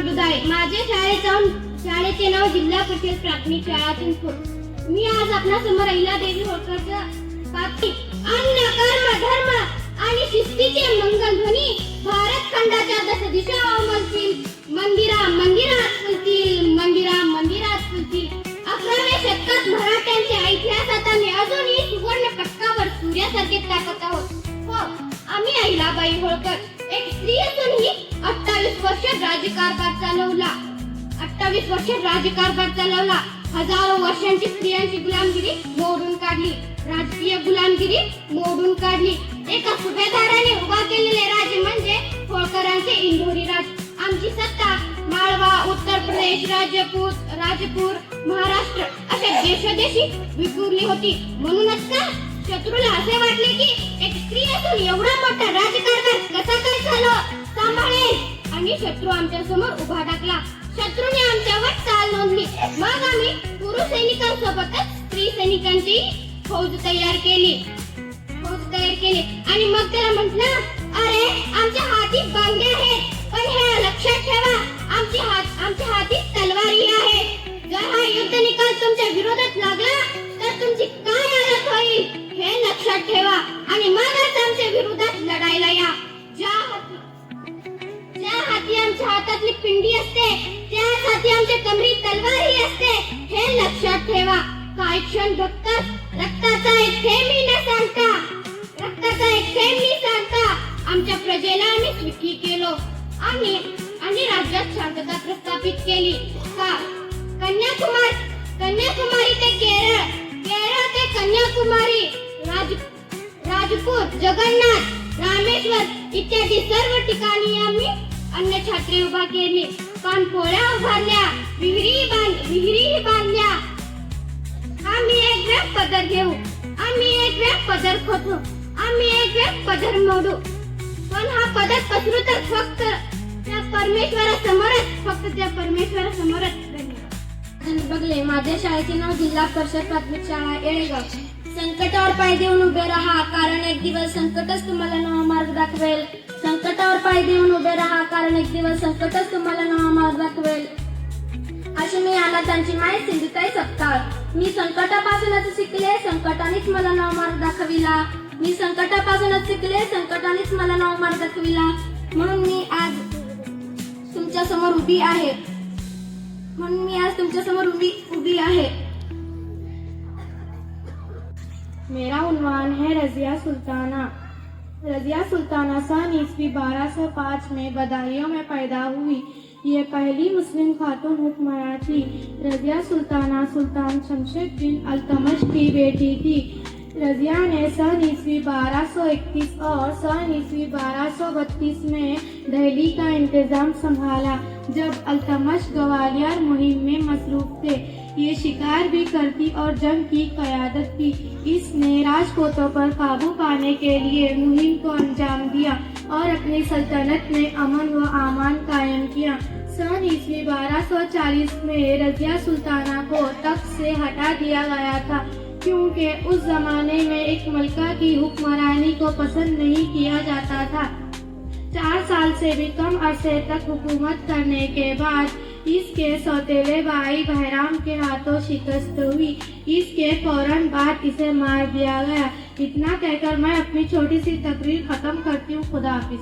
माझ्या माझे जाऊन शाळेचे नाव जिल्हा परिषद प्राथमिक शाळा चिंचपूर मी आज आपल्यासमोर अहिला देवी होळकरच्या पाठी अन्न कर्म धर्म आणि शिस्तीचे मंगल ध्वनी भारत खंडाच्या दश दिशा उमलतील. मंदिरा मंदिरात फुलतील. मंदिरा मंदिरात फुलतील. अकराव्या शतकात मराठ्यांच्या इतिहासात आम्ही अजूनही सुवर्ण पटकावर सूर्यासारखे ताकत आहोत. हो आम्ही अहिलाबाई होळकर. एक स्त्री असूनही अठ्ठावीस वर्ष राज्यकारभार चालवला. अठ्ठावीस वर्ष राज्यकारभार चालवला. हजारो वर्षांची स्त्रियांची गुलामगिरी मोडून काढली. राजकीय गुलामगिरी मोडून काढली. एका सुभेदाराने उभा केलेले राजे म्हणजे होळकरांचे इंदोरी राज. आमची सत्ता माळवा उत्तर प्रदेश राजपूत राजपूर महाराष्ट्र अशा देशोदेशी विखुरली होती. म्हणूनच का शत्रूला असे वाटले की एक स्त्री असून एवढा मोठा राजकारभार कसा काय झालं? शत्रू आमच्यासमोर उभा टाकला. शत्रूने आमच्यावर चाल नोंदली. मग आम्ही पुरुष सैनिकांसोबतच स्त्री सैनिकांची फौज तयार केली. फौज तयार केली. आणि मग त्याला म्हटलं अरे आमच्या हाती बांगे आहेत. पण हे त्याच कमरी तलवारही असते हे लक्षात ठेवा. काय क्षण बघताच रक्ताचा एक थेंबही न सांगता रक्ताचा एक थेंबही सांगता आमच्या प्रजेला आम्ही सुखी केलो. आणि आणि राज्यात शांतता प्रस्थापित केली. का? कन्याकुमारी कन्याकुमारी ते केरळ केरळ ते कन्याकुमारी. राज राजपूत जगन्नाथ रामेश्वर इत्यादी सर्व ठिकाणी आम्ही अन्न छात्री उभा केली. पाणपोळ्या उभारल्या विहिरी बांध विहिरी बांधल्या. आम्ही एक वेळ पदर घेऊ आम्ही एक वेळ पदर खोदू आम्ही एक वेळ पदर मोडू. पण हा पदर पसरू तर फक्त त्या परमेश्वरासमोरच फक्त त्या परमेश्वरासमोरच बघले माझ्या शाळेचे नाव जिल्हा परिषद प्राथमिक शाळा येळेगाव. संकटावर पाय देऊन उभे राहा कारण एक दिवस संकटच तुम्हाला नवा मार्ग दाखवेल. संकटावर पाय देऊन उभे राहा कारण एक दिवस संकटच तुम्हाला नवा मार्ग दाखवेल. अशी मी अनाथांची माय सिंधुताई सपकाळ मी संकटापासूनच शिकले संकटानेच मला नवा मार्ग दाखविला. मी संकटापासूनच शिकले संकटानेच मला नवा मार्ग दाखविला. म्हणून मी आज तुमच्यासमोर उभी आहे. म्हणून मी आज तुमच्यासमोर उभी उभी आहे. मेरा उन्वान है रजिया सुल्ताना. रजिया सुल्ताना सन ईस्वी 1205 में बदायूं में पैदा हुई। ये पहली मुस्लिम खातून हुक्मरान थी रजिया सुल्ताना सुल्तान शमशेद बिन अल्तमश की बेटी थी। रजिया ने सन ईस्वी 1231 और सन ईस्वी 1232 में दिल्ली का इंतज़ाम संभाला, जब अल्तमश ग्वालियर मुहिम में मसरूफ थे। ये शिकार भी करती और जंग की क्यादत की। इसने राजपूतों पर काबू पाने के लिए मुहिम को अंजाम दिया और अपनी सल्तनत में अमन व आमान कायम किया। सन ईस्वी 1240 में रजिया सुल्ताना को तख्त से हटा दिया गया था, क्योंकि उस जमाने में एक मलका की हुक्मरानी को पसंद नहीं किया जाता था। चार साल से भी कम अरसे तक हुकूमत करने के बाद इसके सौतेले भाई बहराम के हाथों शिकस्त हुई। इसके फौरन बाद इसे मार दिया गया। इतना कहकर मैं अपनी छोटी सी तकरीर खत्म करती हूँ खुदा हाफिज।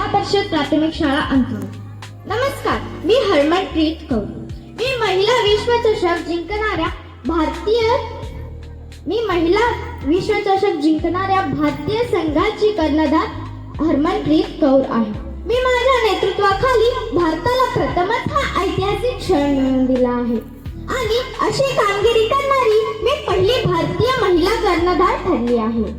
परिषद प्राथमिक शाळा अंतुर नमस्कार मी हरमनप्रीत कौर। मी महिला विश्वचषक जिंकणाऱ्या भारतीय मी महिला विश्वचषक जिंकणाऱ्या भारतीय संघाची कर्णधार हरमनप्रीत कौर आहे. मी माझ्या नेतृत्वाखाली भारताला प्रथम आहे. आणि अशी कामगिरी करणारी मी पहिली भारतीय महिला कर्णधार ठरली आहे.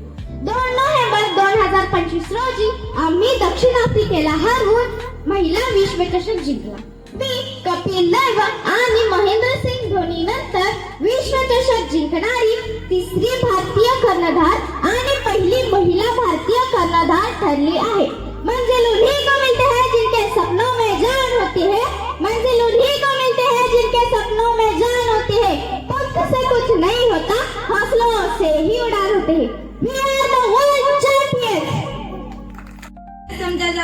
दोन नोव्हेंबर दोन हजार पंचवीस रोजी आम्ही दक्षिण आफ्रिकेला हरवून महिला विश्वचषक जिंकला. मी कपिल देव आणि महेंद्र सिंग धोनी नंतर विश्वचषक जिंकणारी तिसरी भारतीय कर्णधार आणि पहिली महिला भारतीय कर्णधार ठरली आहे. म्हणजे मंजिल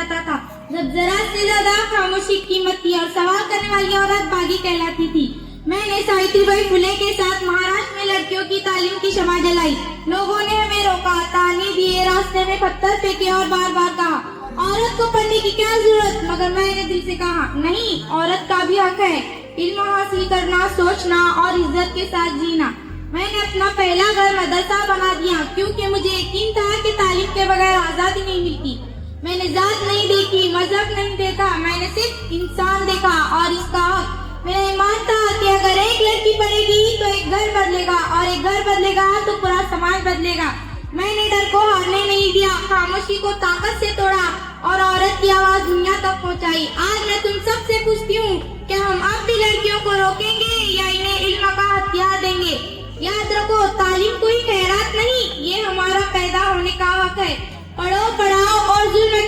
जाता था। जब जरा से ज़्यादा खामोशी कीमत और सवाल करने वाली औरत बागी कहलाती थी। मैंने सावित्रीबाई फुले के साथ महाराष्ट्र में लड़कियों की तालीम की क्षमा जलाई। लोगों ने हमें रोका ताने दिए, रास्ते में पत्थर फेंके और बार बार कहा, औरत को पढ़ने की क्या ज़रूरत? मगर मैंने दिल से कहा, नहीं, औरत का भी हक है। इल्म हासिल करना, सोचना और इज़्ज़त के साथ जीना। मैंने अपना पहला घर मदरसा बना दिया, क्योंकि मुझे यकीन था कि तालीम के बगैर आज़ादी नहीं मिलती। मैंने जात नहीं देखी, मज़हब नहीं देखा, मैंने सिर्फ़ इंसान देखा और इसका हक। मेरा ईमान था कि अगर एक लड़की पढ़ेगी तो एक घर बदलेगा और एक घर बदलेगा तो पूरा समाज बदलेगा। मैंने डर को हारने नहीं दिया, खामोशी को ताकत से तोड़ा और औरत की आवाज़ दुनिया तक पहुंचाई। आज मैं तुम सबसे पूछती हूँ, क्या हम अब भी लड़कियों को रोकेंगे या इन्हें इल्म का हथियार देंगे? याद रखो, तालीम कोई खैरात नहीं, ये हमारा पैदा होने का हक है। पढ़ो जुल्म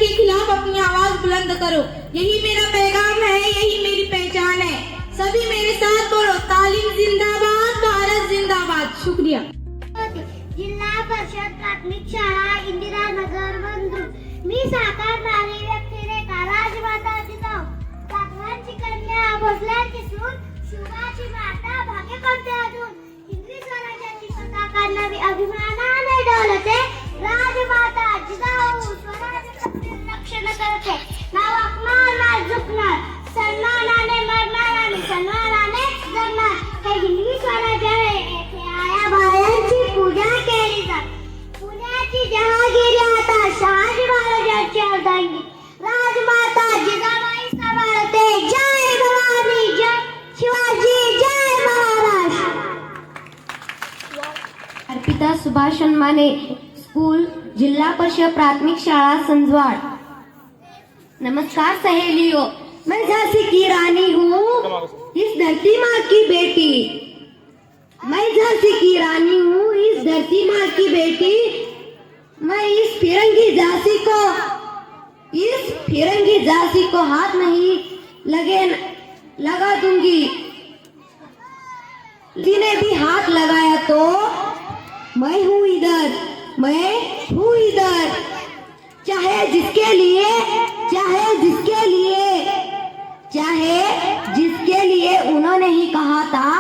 के खिलाफ अपनी आवाज़ बुलंद करो। यही मेरा पैगाम है, यही मेरी पहचान है। सभी मेरे साथ बोलो, तालीम जिंदाबाद, भारत जिंदाबाद। शुक्रिया। जिला परिषद प्राथमिक शाला, इंदिरा नगर बंधू करते. ना वाकणार झुकणार. सन्मानाने मरणार आणि सन्मानाने जगणार. हे हिंदवी स्वराज्य आहे. येथे आया बायांची पूजा केली जाते. पुण्याची जहागिरी आता शहाजी महाराजांची अर्धांगी राजमाता जिजाबाई सांभाळते. जय भवानी जय शिवाजी जय महाराज. अर्पिता सुभाष माने स्कूल जिल्हा परिषद प्राथमिक शाळा संजवाड. नमस्कार सहेलियों, मैं झांसी की रानी हूँ। इस धरती माँ की बेटी। मैं झांसी की रानी हूँ, इस धरती माँ की बेटी। मैं इस फिरंगी झांसी को, इस फिरंगी झांसी को हाथ नहीं लगे, लगा दूँगी। जिन्हें भी हाथ लगाया तो मैं हूँ इधर, मैं हूँ इधर। चाहे जिसके लिए चाहे जिसके लिए, चाहे जिसके लिए उन्होंने ही कहा था,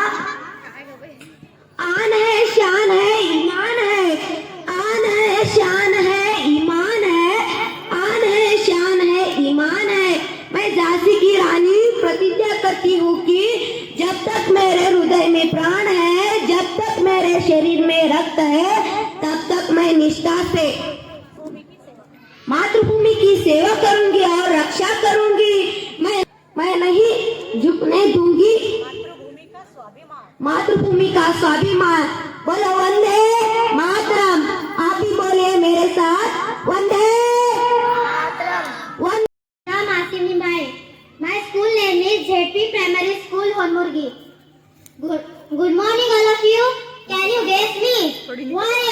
आन है, शान है, ईमान है, आन है, शान है, ईमान है, आन है, शान है, ईमान है। मैं झांसी की रानी प्रतिज्ञा करती हूँ कि जब तक मेरे हृदय में प्राण है, जब तक मेरे शरीर में रक्त है, तब तक मैं निष्ठा से मातृभूमि की सेवा करूँगी और रक्षा करूँगी। मैं मैं नहीं झुकने दूँगी। मातृभूमि का स्वाभिमान। बोलो वंदे मातरम। आप ही बोलिए मेरे साथ। वंदे वंदे नाम आसिमी बाई my school name is JP primary school Honmurgi. Good morning all of you. Can you guess me? Who